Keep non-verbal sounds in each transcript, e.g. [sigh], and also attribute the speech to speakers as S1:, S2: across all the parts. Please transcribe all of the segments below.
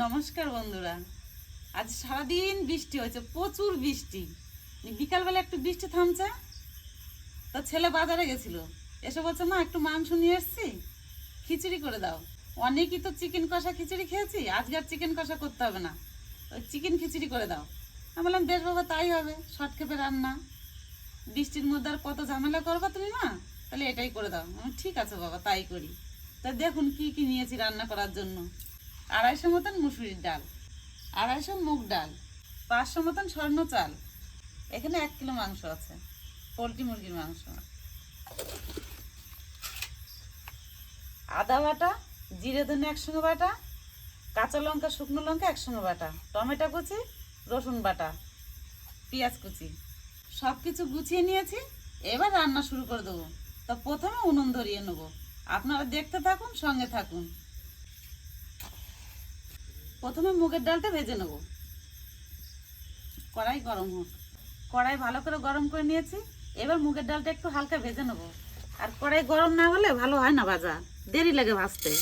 S1: নমস্কার বন্ধুরা। আজ সারাদিন বৃষ্টি হয়েছে, প্রচুর বৃষ্টি। বিকালবেলা একটু বৃষ্টি থামছে, তো ছেলে বাজারে গেছিল। এসে বলছে, মা, একটু মাংস নিয়ে এসছি, খিচুড়ি করে দাও। অনেকই তো চিকেন কষা খিচুড়ি খেয়েছি, আজকে আর চিকেন কষা করতে হবে না। ওই চিকেন খিচুড়ি করে দাও। আমি বললাম, বেশ বাবা, তাই হবে শর্টকেপে রান্না। বৃষ্টির মধ্যে আর কত ঝামেলা করবা তুমি, মা? তাহলে এটাই করে দাও। ঠিক আছে বাবা, তাই করি। তা দেখুন কি কি নিয়েছি রান্না করার জন্য। আড়াইশো মতন মুসুরির ডাল, আড়াইশো মুগ ডাল, পাঁচশো মতন স্বর্ণ চাল। এখানে এক কিলো মাংস আছে, পোলট্রি মুরগির মাংস। আদা বাটা, জিরে ধনে একসঙ্গে বাটা, কাঁচা লঙ্কা, শুকনো লঙ্কা একসঙ্গে বাটা, টমেটো কুচি, রসুন বাটা, পেঁয়াজ কুচি। সব কিছু গুছিয়ে নিয়েছি, এবার রান্না শুরু করে দেবো। তা প্রথমে উনুন ধরিয়ে নেব। আপনারা দেখতে থাকুন, সঙ্গে থাকুন। প্রথমে মুগের ডালটা ভেজে নেব। কড়াই গরম হোক। কড়াই ভালো করে গরম করে নিয়েছি। এবার মুগের ডালটা একটু হালকা ভেজে নেব। আর কড়াই গরম না হলে ভালো হয় না ভাজা। দেরি লাগে ভাজতে।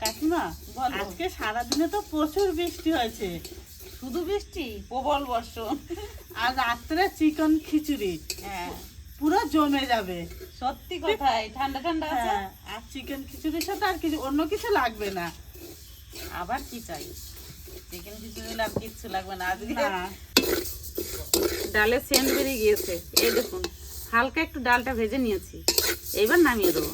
S1: কাকিমা বলো।
S2: আজকে সারাদিনে তো প্রচুর বৃষ্টি হয়েছে।
S1: শুধু বৃষ্টি? প্রবল বর্ষণ। [laughs]
S2: আর রাত্রে চিকেন খিচুড়ি।
S1: হ্যাঁ।
S2: পুরো জমে যাবে।
S1: সত্যি কথাই ঠান্ডা ঠান্ডা আছে?
S2: হ্যাঁ আর চিকেন খিচুড়ির সাথে আর কিছু অন্য কিছু লাগবে না।
S1: আবার কি চাই? চিকেন খিচুড়ি আর কিচ্ছু লাগবে না আজকে।
S2: না।
S1: ডালের সেন্ট বেরিয়ে গিয়েছে। এই দেখুন হালকা একটু ডালটা ভেজে নিয়েছি। এইবার নামিয়ে দেবো।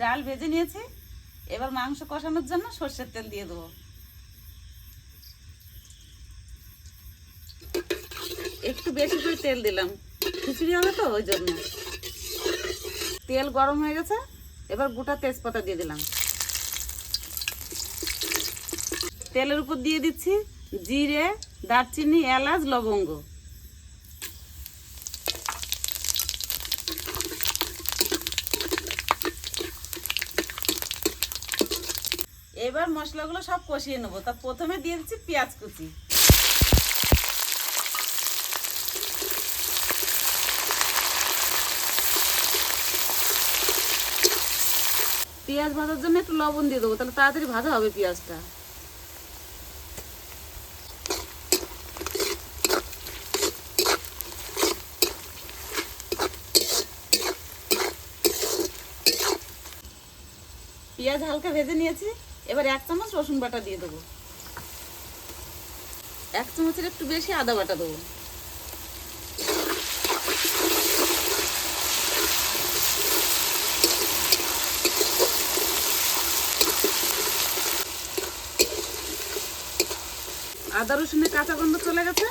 S1: ডাল ভেজে নিয়েছি। এবার মাংস কষানোর জন্য সর্ষের তেল দিয়ে দেবো। একটু বেশি করে তেল দিলাম। খিচুড়ি হবে তো, ওই জন্য। তেল গরম হয়ে গেছে, এবার গোটা তেজপাতা দিয়ে দিলাম। তেলের উপর দিয়ে দিচ্ছি জিরে, দারচিনি, এলাচ, লবঙ্গ। এবার মশলাগুলো সব কষিয়ে নেব। তা প্রথমে দিয়ে দিচ্ছি পেঁয়াজ কুচি। পেঁয়াজ ভাজার জন্য একটু লবণ দিয়ে দেবো, তাহলে তাড়াতাড়ি ভাজা হবে পেঁয়াজটা। পেঁয়াজ হালকা ভেজে নিয়েছি, এবার এক চামচ রসুন বাটা দিয়ে দেবো। এক চামচের একটু বেশি আদা বাটা দেবো। আদা রসুনের কাঁচা গন্ধ চলে গেছে,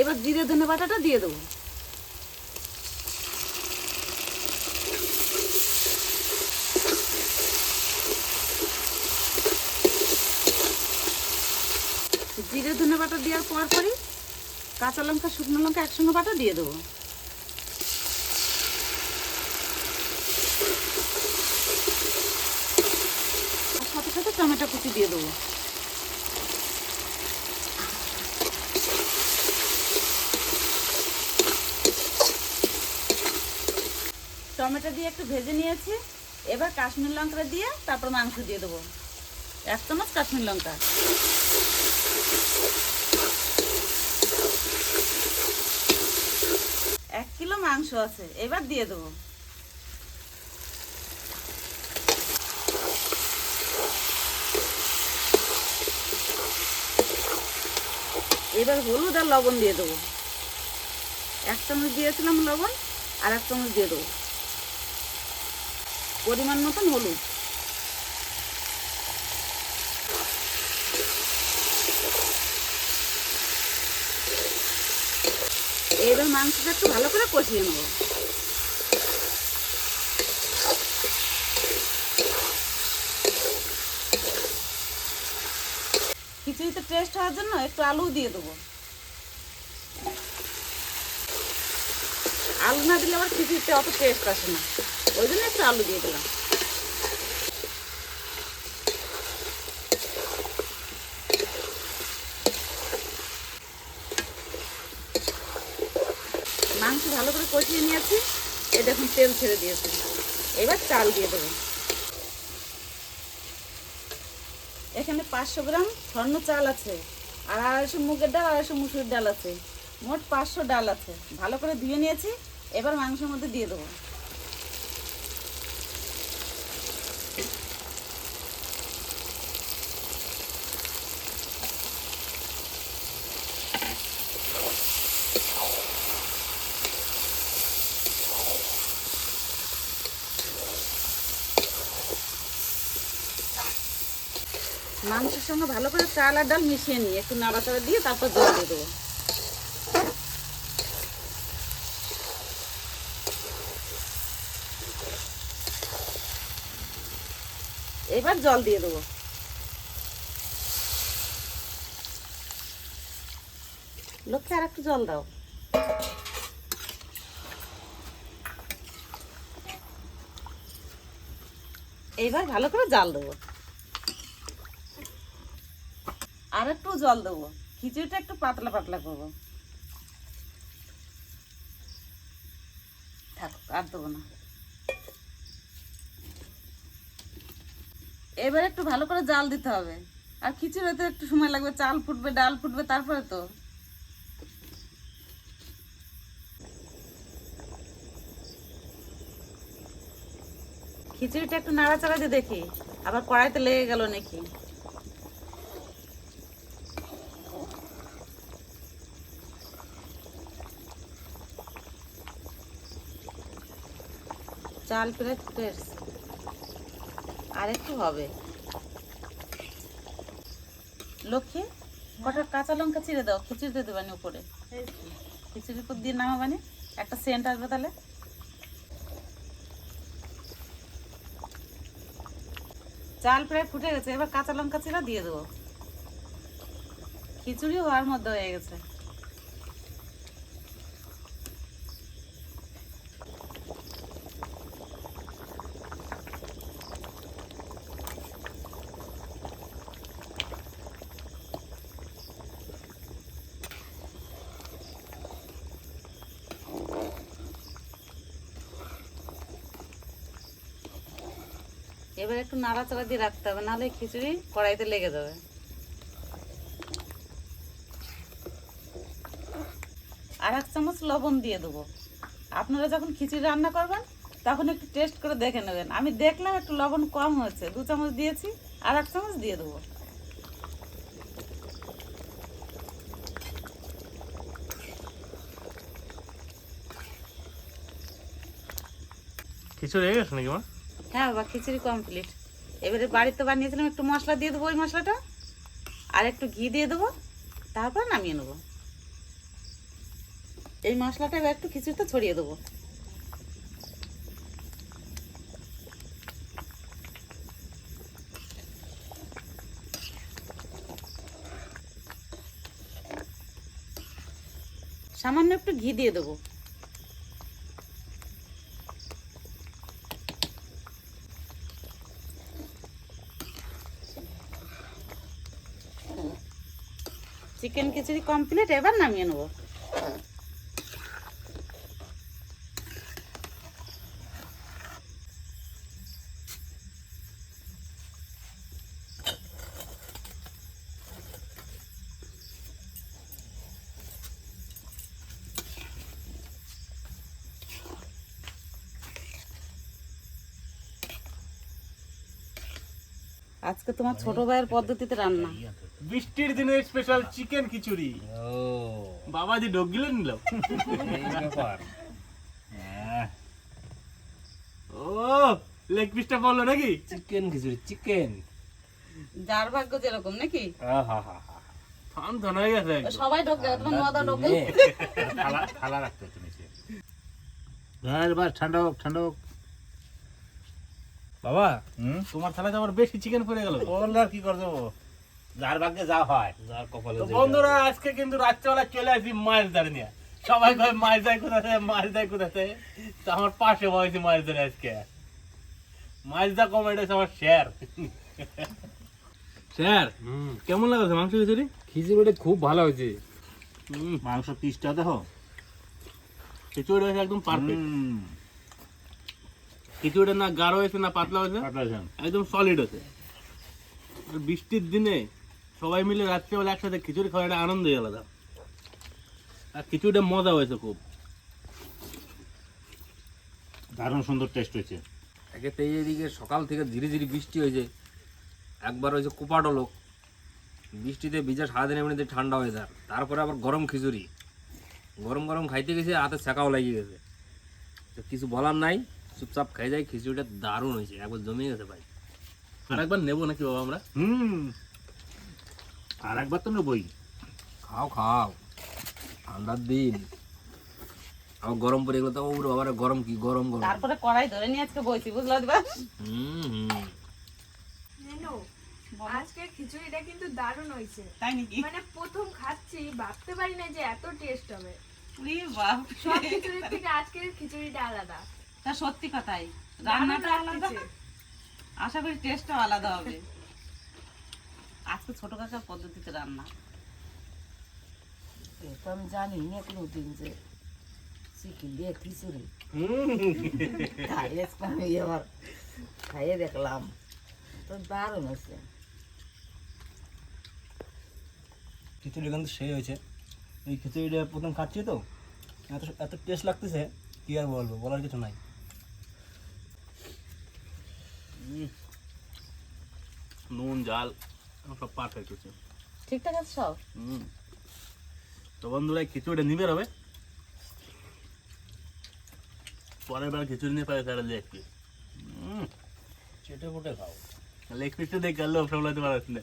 S1: এবার জিরে ধনে বাটাটা দিয়ে দেবো। জিরে ধনে বাটা দেওয়ার পর পরই কাঁচা লঙ্কা, শুকনো লঙ্কা একসঙ্গে বাটা দিয়ে দেবো। সাথে সাথে টমেটো কুচি দিয়ে দেবো। টমেটো দিয়ে একটু ভেজে নিয়েছি। এবার কাশ্মীর লঙ্কা দিয়ে তারপর মাংস দিয়ে দেবো। এক চামচ কাশ্মীর লঙ্কা। এক কিলো মাংস আছে, এবার দিয়ে দেবো। এবার হলুদ আর লবণ দিয়ে দেবো। এক চামচ দিয়েছিলাম লবণ, আর এক চামচ দিয়ে দেবো। পরিমাণ মতন হলুদ। এবার মাংসটা একটু ভালো করে কষিয়ে নেব। খিচুড়িতে টেস্ট হওয়ার জন্য একটু আলু দিয়ে দেবো। আলু না দিলে আবার খিচুড়িতে অত টেস্ট আসে না। ওই জন্য একটু আলু দিয়ে দিলাম। মাংস ভালো করে কষিয়ে নিয়েছি। এই দেখুন, তেল ছেড়ে দিয়েছি। এবার চাল দিয়ে দেবো। এখানে পাঁচশো গ্রাম স্বর্ণ চাল আছে, আর আড়াইশো মুগের ডাল, আড়াইশো মুসুরির ডাল আছে। মোট পাঁচশো ডাল আছে। ভালো করে ধুয়ে নিয়েছি। এবার মাংসের মধ্যে দিয়ে দেবো মাংসের সঙ্গে ভালো করে চাল আর ডাল মিশিয়ে নিয়ে একটু নাড়াচাড়া দিয়ে তারপর জল দিয়ে দেবো। এবার জল দিয়ে দেবো। লক্ষ্যে আর একটু জল দাও। এইবার ভালো করে জাল দেবো। আর একটু জল দেবো। খিচুড়িটা একটু পাতলা পাতলা করব। থাক, আর দেবো না। এবার একটু ভালো করে জাল দিতে হবে। আর খিচুড়িতে একটু সময় লাগবে, চাল ফুটবে, ডাল ফুটবে, তারপরে তো। খিচুড়িটা একটু নাড়াচাড়া দিয়ে দেখি, আবার কড়াইতে লেগে গেল নাকি? চাল প্লেট আর একটু হবে। লক্ষ্মী, কটা কাঁচা লঙ্কা চিড়ে দাও খিচুড়িতে দেবানি উপরে। খিচুড়ির উপর দিয়ে নামাবানি একটা সেন্ট আসবে তাহলে। চাল প্রায় ফুটে গেছে, এবার কাঁচা লঙ্কা চিরা দিয়ে দেবো। খিচুড়ি হওয়ার মধ্যে হয়ে গেছে। এবার একটু নাড়াচাড়া দিয়ে রাখতে হবে, নাহলে খিচুড়ি কড়াইতে লেগে যাবে। আর এক চামচ লবণ দিয়ে দেবো। আপনারা যখন খিচুড়ি রান্না করবেন, তখন একটু টেস্ট করে দেখে নেবেন। আমি দেখলাম একটু লবণ কম হয়েছে, দু চামচ দিয়েছি, আর এক চামচ দিয়ে দেবো।
S3: কিছু রেগে গেছে নাকি মা?
S1: হ্যাঁ বাবা খিচুড়ি কমপ্লিট এবারে বাড়িতে বানিয়েছিলাম একটু মশলা দিয়ে দেবো ওই মশলাটা, আর একটু ঘি দিয়ে দেবো, তারপর নামিয়ে নেব। এই মশলাটা এবার একটু খিচুড়িতে ছড়িয়ে দেবো। সামান্য একটু ঘি দিয়ে দেবো। চিকেন খিচুড়ি কমপ্লিট এবার নামিয়ে নেব। আজকে তোমার ছোট ভাইয়ের পদ্ধতিতে রান্না।
S3: বৃষ্টির দিনে স্পেশাল চিকেন খিচুড়ি।
S4: ও।
S3: বাবাজি ঢোক গিলে নিল।
S4: ব্যাপার। হ্যাঁ,
S3: ও লেগ পিসটা পড়ল নাকি?
S4: চিকেন খিচুড়ি চিকেন
S1: যার ভাগ্য যেরকম নাকি?
S4: আহা হা হা
S3: থান থান হয়ে গেছে
S1: সবাই তোমার
S4: থালা থালা রাখতে হচ্ছে নিচে। বাস বাস ঠান্ডা হোক ঠান্ডা হোক।
S3: বাবা তোমার থালাতে আমার বেশি চিকেন পড়ে গেল।
S4: বললে আর কি করে দেবো? যার ভাগ্যে যা হয়। যার কপালে
S3: বন্ধুরা আজকে কিন্তু রাত্রেবেলা চলে আসি মাছ ধরে নিয়ে। সবাই কয় মাছ দেয় কোথাতে মাছ দেয় কোথাতে তো আমার পাশে বয়সে মাছ ধরে আজকে। মাছ দা আছে আমার শেয়ার স্যার কেমন লাগছে মাংস খিচুড়ি?
S4: খিচুড়িটা খুব ভালো হয়েছে। মাংস পিসটা দেখো।
S3: খিচুড়ি হয়েছে একদম পারফেক্ট খিচুড়িটা না গাঢ় হয়েছে না পাতলা হয়েছে একদম সলিড হয়েছে। বৃষ্টির দিনে সবাই মিলে রাত্রেবেলা একসাথে খিচুড়ি খাওয়ার একটা আনন্দই আলাদা। আর খিচুড়িটা মজা হয়েছে খুব।
S4: দারুণ সুন্দর টেস্ট হয়েছে।
S5: একে তো এইদিকে সকাল থেকে ধীরে ধীরে বৃষ্টি হয়েছে। একবার হয়েছে কোপাটো লোক বৃষ্টিতে ভিজা সারাদিন এমনিতে ঠান্ডা হয়ে যায়। তারপরে আবার গরম খিচুড়ি। গরম গরম খাইতে গেছে হাতে ছেঁকাও লাগিয়ে গেছে। তো কিছু বলার নাই চুপচাপ খাই যায় খিচুড়িটা দারুণ হয়েছে একবার জমে গেছে ভাই।
S3: আর একবার নেব নাকি বাবা আমরা?
S4: হুম। আর একবার তো নেবই।
S5: খাও খাও। ঠান্ডার দিন। আবার গরম পড়ে গেলো তো ওর বাবার গরম কি গরম গরম।
S1: তারপরে কড়াই ধরে নিয়ে আজকে বইছি বুঝলো দিবা
S5: হুম হুম।
S6: আজকের খিচুড়িটা কিন্তু দারুণ হয়েছে।
S1: তাই নাকি?
S6: মানে প্রথম খাচ্ছি ভাবতে পারি না যে এত টেস্ট হবে।
S1: ওরে বাপ
S6: সব খিচুড়ির থেকে আজকের খিচুড়িটা আলাদা।
S1: তা সত্যি কথাই রান্নাটা আলাদা। আশা করি টেস্টটাও আলাদা হবে। আজকে ছোট কাকার পদ্ধতিতে রান্না।
S7: তো আমি জানি না কোনোদিন যে দিয়ে খিচুড়ি। তাই এবার খাইয়ে দেখলাম। তো দারুণ আছে
S8: খিচুড়ি কিন্তু সেই হয়েছে। এই খিচুড়িটা প্রথম খাচ্ছি তো এত এত টেস্ট লাগতেছে কি আর বলব বলার কিছু নাই।
S3: নুন জাল। সব পারফেক্ট হচ্ছে
S1: ঠিকঠাক আছে সব?
S3: হুম। তো বন্ধুরা খিচুড়িটা নিবে হবে পরের বার খিচুড়ি নিয়ে পারে তাহলে লেগ পিস।
S5: চেটে ফুটে খাও।
S3: লেগ পিসটা দেখে পারছ না।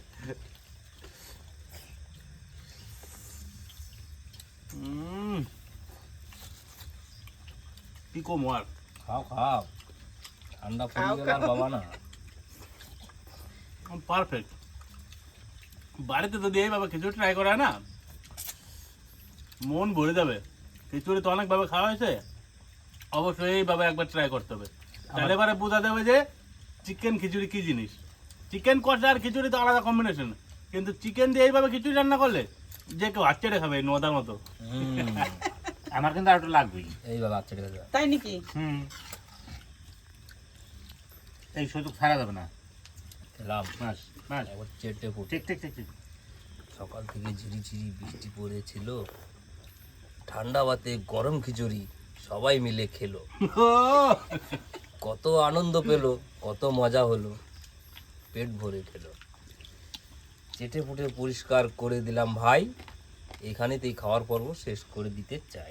S3: উম। কি কম আর?
S5: খাও খাও। ঠান্ডা পড়ে গেলে আর বাবা না।
S3: পারফেক্ট বাড়িতে যদি এইভাবে খিচুড়ি ট্রাই করা না মন ভরে যাবে। খিচুড়ি তো অনেকভাবে খাওয়া হয়েছে অবশ্যই এইভাবে একবার ট্রাই করতে হবে। তাহলে এবারে বোঝা যাবে যে চিকেন খিচুড়ি কি জিনিস? চিকেন কষা আর খিচুড়ি তো আলাদা কম্বিনেশন কিন্তু চিকেন দিয়ে এইভাবে খিচুড়ি রান্না করলে যে কেউ হাত খাবে নদার মতো।
S4: আমার কিন্তু আর একটু লাগবেই।
S5: এইভাবে আচ্ছা ঠিক
S1: তাই নাকি?
S4: হুম। এই সুযোগ ছাড়া যাবে না। বাস
S5: একবার চেটে
S4: ঠিক ঠিক ঠিক
S5: সকাল থেকে ঝিরি ঝিরি বৃষ্টি পড়েছিল। ঠান্ডা বাতে গরম খিচুড়ি সবাই মিলে খেলো। কত আনন্দ পেল কত মজা হলো। পেট ভরে খেলো। চেটে ফুটে পরিষ্কার করে দিলাম ভাই। এখানেতেই খাওয়ার পর্ব শেষ করে দিতে চাই।